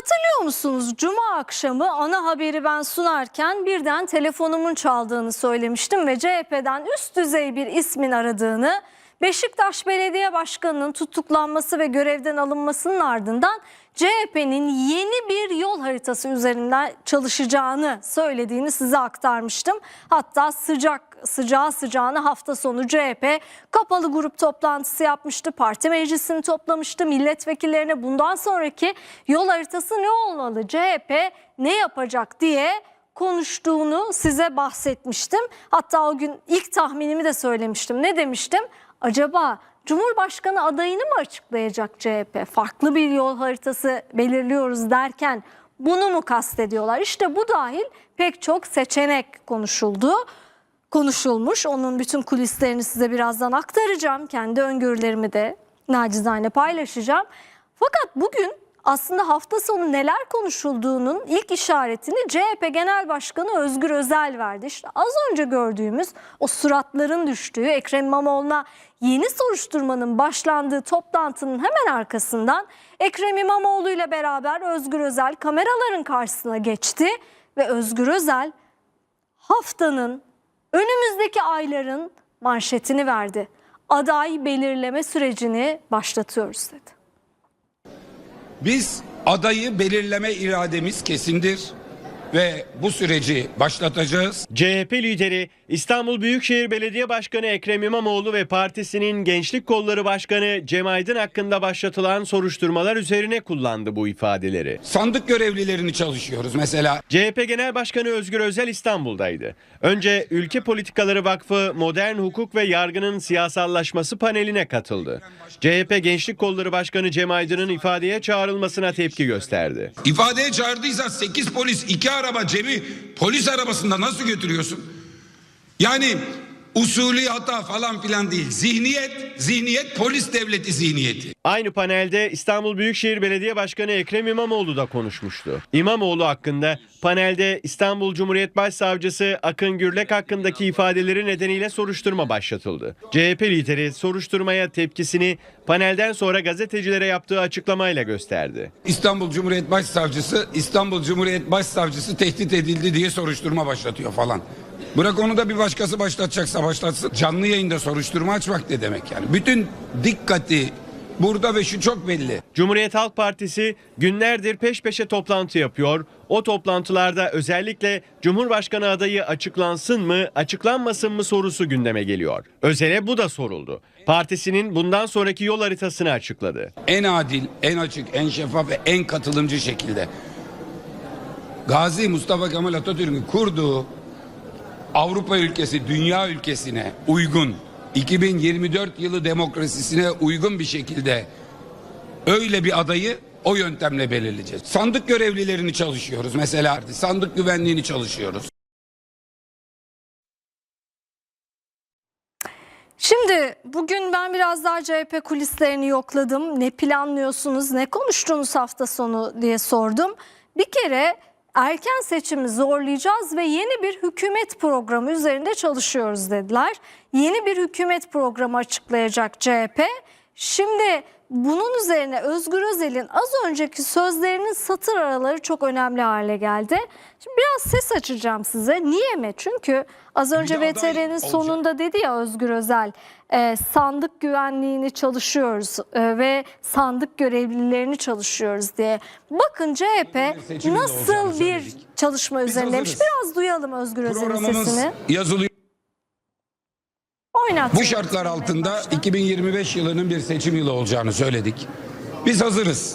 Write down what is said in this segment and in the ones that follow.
Hatırlıyor musunuz? Cuma akşamı ana haberi ben sunarken birden telefonumun çaldığını söylemiştim ve CHP'den üst düzey bir ismin aradığını, Beşiktaş Belediye Başkanı'nın tutuklanması ve görevden alınmasının ardından CHP'nin yeni bir yol haritası üzerinden çalışacağını söylediğini size aktarmıştım. Hatta sıcak sıcağı sıcağına hafta sonu CHP kapalı grup toplantısı yapmıştı. Parti meclisini toplamıştı. Milletvekillerine bundan sonraki yol haritası ne olmalı? CHP ne yapacak diye konuştuğunu size bahsetmiştim. Hatta o gün ilk tahminimi de söylemiştim. Ne demiştim? Acaba Cumhurbaşkanı adayını mı açıklayacak CHP? Farklı bir yol haritası belirliyoruz derken bunu mu kastediyorlar? İşte bu dahil pek çok seçenek konuşuldu konuşulmuş. Onun bütün kulislerini size birazdan aktaracağım. Kendi öngörülerimi de nacizane paylaşacağım. Fakat bugün aslında hafta sonu neler konuşulduğunun ilk işaretini CHP Genel Başkanı Özgür Özel verdi. İşte az önce gördüğümüz o suratların düştüğü Ekrem İmamoğlu'na yeni soruşturmanın başlandığı toplantının hemen arkasından Ekrem İmamoğlu ile beraber Özgür Özel kameraların karşısına geçti ve Özgür Özel haftanın önümüzdeki ayların manşetini verdi. Aday belirleme sürecini başlatıyoruz dedi. Biz adayı belirleme irademiz kesindir ve bu süreci başlatacağız. CHP lideri İstanbul Büyükşehir Belediye Başkanı Ekrem İmamoğlu ve partisinin Gençlik Kolları Başkanı Cem Aydın hakkında başlatılan soruşturmalar üzerine kullandı bu ifadeleri. Sandık görevlilerini çalışıyoruz mesela. CHP Genel Başkanı Özgür Özel İstanbul'daydı. Önce Ülke Politikaları Vakfı Modern Hukuk ve Yargının Siyasallaşması paneline katıldı. CHP Gençlik Kolları Başkanı Cem Aydın'ın ifadeye çağrılmasına tepki gösterdi. İfadeye çağırdıysa 8 polis 2 araba Cem'i polis arabasında nasıl götürüyorsun? Yani usulü hata falan filan değil. Zihniyet, zihniyet polis devleti zihniyeti. Aynı panelde İstanbul Büyükşehir Belediye Başkanı Ekrem İmamoğlu da konuşmuştu. İmamoğlu hakkında panelde İstanbul Cumhuriyet Başsavcısı Akın Gürlek hakkındaki ifadeleri nedeniyle soruşturma başlatıldı. CHP lideri soruşturmaya tepkisini panelden sonra gazetecilere yaptığı açıklamayla gösterdi. İstanbul Cumhuriyet Başsavcısı, İstanbul Cumhuriyet Başsavcısı tehdit edildi diye soruşturma başlatıyor falan. Bırak onu da bir başkası başlatacaksa başlatsın. Canlı yayında soruşturma açmak ne demek yani? Bütün dikkati burada ve şu çok belli. Cumhuriyet Halk Partisi günlerdir peş peşe toplantı yapıyor. O toplantılarda özellikle Cumhurbaşkanı adayı açıklansın mı, açıklanmasın mı sorusu gündeme geliyor. Özel'e bu da soruldu. Partisinin bundan sonraki yol haritasını açıkladı. En adil, en açık, en şeffaf ve en katılımcı şekilde. Gazi Mustafa Kemal Atatürk'ün kurduğu Avrupa ülkesi, dünya ülkesine uygun 2024 yılı demokrasisine uygun bir şekilde öyle bir adayı o yöntemle belirleyeceğiz. Sandık görevlilerini çalışıyoruz mesela. Sandık güvenliğini çalışıyoruz. Şimdi bugün ben biraz daha CHP kulislerini yokladım. Ne planlıyorsunuz, ne konuştunuz hafta sonu diye sordum. Bir kere erken seçimi zorlayacağız ve yeni bir hükümet programı üzerinde çalışıyoruz dediler. Yeni bir hükümet programı açıklayacak CHP. Şimdi bunun üzerine Özgür Özel'in az önceki sözlerinin satır araları çok önemli hale geldi. Şimdi biraz ses açacağım size. Niye mi? Çünkü az önce VTR'nin sonunda dedi ya Özgür Özel e, sandık güvenliğini çalışıyoruz e, ve sandık görevlilerini çalışıyoruz diye. Bakın CHP nasıl bir çalışma hazırız. Biraz duyalım Özgür Özel'in sesini. yazılıyor. Bu şartlar altında 2025 yılının bir seçim yılı olacağını söyledik. Biz hazırız.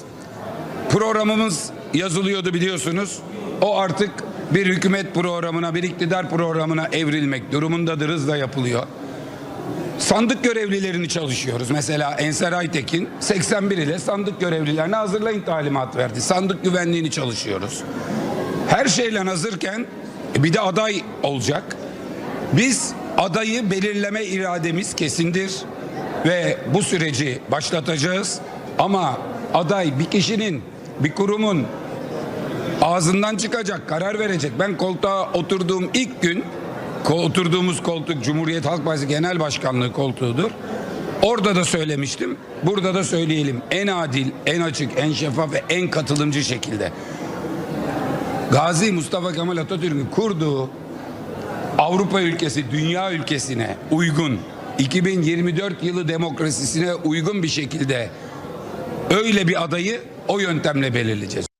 Programımız yazılıyordu biliyorsunuz. O artık bir hükümet programına, bir iktidar programına evrilmek durumundadır, hızla yapılıyor. Sandık görevlilerini çalışıyoruz. Mesela Ensar Aytekin 81 ile sandık görevlilerine hazırlayın talimat verdi. Sandık güvenliğini çalışıyoruz. Her şeyle hazırken e, bir de aday olacak. Biz adayı belirleme irademiz kesindir ve bu süreci başlatacağız. Ama aday bir kişinin, bir kurumun ağzından çıkacak, karar verecek. Ben koltuğa oturduğum ilk gün, oturduğumuz koltuk Cumhuriyet Halk Partisi Genel Başkanlığı koltuğudur. Orada da söylemiştim. Burada da söyleyelim. En adil, en açık, en şeffaf ve en katılımcı şekilde. Gazi Mustafa Kemal Atatürk'ün kurduğu Avrupa ülkesi, dünya ülkesine uygun 2024 yılı demokrasisine uygun bir şekilde öyle bir adayı o yöntemle belirleyeceğiz.